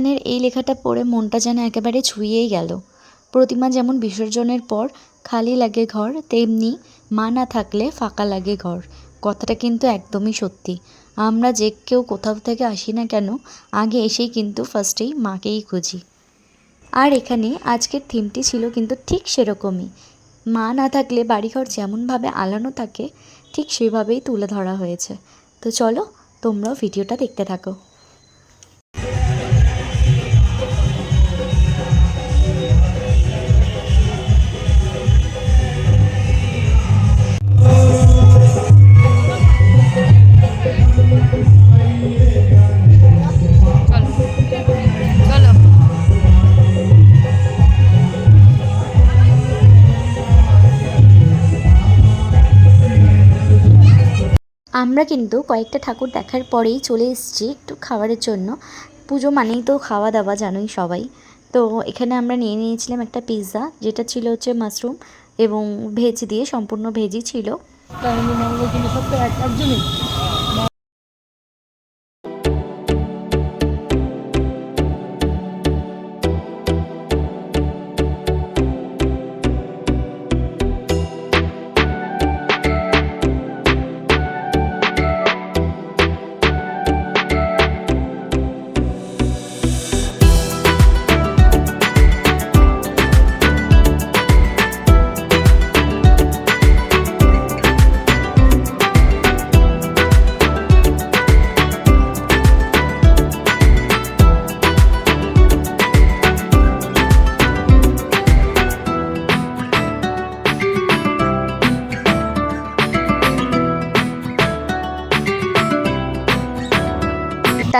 এখানের এই লেখাটা পড়ে মনটা যেন একেবারে ছুঁয়েই গেল। প্রতিমা যেমন বিসর্জনের পর খালি লাগে ঘর, তেমনি মা না থাকলে ফাঁকা লাগে ঘর। কথাটা কিন্তু একদমই সত্যি। আমরা যে কেউ কোথাও থেকে আসি না কেন, আগে এসেই কিন্তু ফার্স্টেই মাকেই খুঁজি। আর এখানে আজকের থিমটি ছিল কিন্তু ঠিক সেরকমই। মা না থাকলে বাড়িঘর যেমনভাবে আলানো থাকে, ঠিক সেভাবেই তুলে ধরা হয়েছে। তো চলো, তোমরাও ভিডিওটা দেখতে থাকো। আমরা কিন্তু কয়েকটা ঠাকুর দেখার পরেই চলে এসেছি একটু খাবারের জন্য। পুজো মানেই তো খাওয়া দাওয়া জানোই সবাই। তো এখানে আমরা নিয়ে নিয়েছিলাম একটা পিৎজা যেটা ছিল হচ্ছে মাশরুম এবং ভেজ দিয়ে সম্পূর্ণ ভেজই ছিল।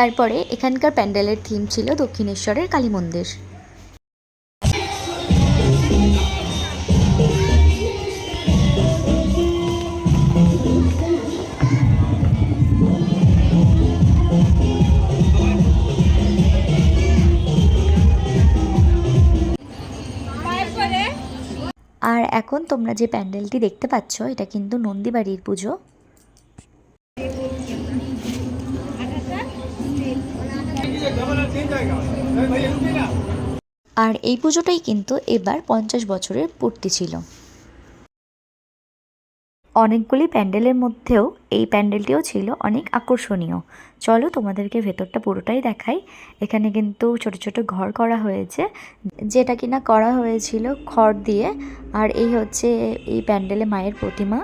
তারপরে এখানকার প্যান্ডেলের থিম ছিল দক্ষিণেশ্বরের কালী মন্দির। আর এখন তোমরা যে প্যান্ডেলটি দেখতে পাচ্ছ, এটা কিন্তু নন্দীবাড়ির পুজো। আর এই পুজোটাই কিন্তু এবার পঞ্চাশ বছরের পূর্তি ছিল। অনেকগুলি প্যান্ডেলের মধ্যেও এই প্যান্ডেলটিও ছিল অনেক আকর্ষণীয়। চলো তোমাদেরকে ভেতরটা পুরোটাই দেখাই। এখানে কিন্তু ছোট ছোট ঘর করা হয়েছে। যেটা কিনা করা হয়েছিল খড় দিয়ে। আর এই হচ্ছে এই প্যান্ডেলে মায়ের প্রতিমা।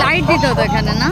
লাইট দিত তো এখানে না?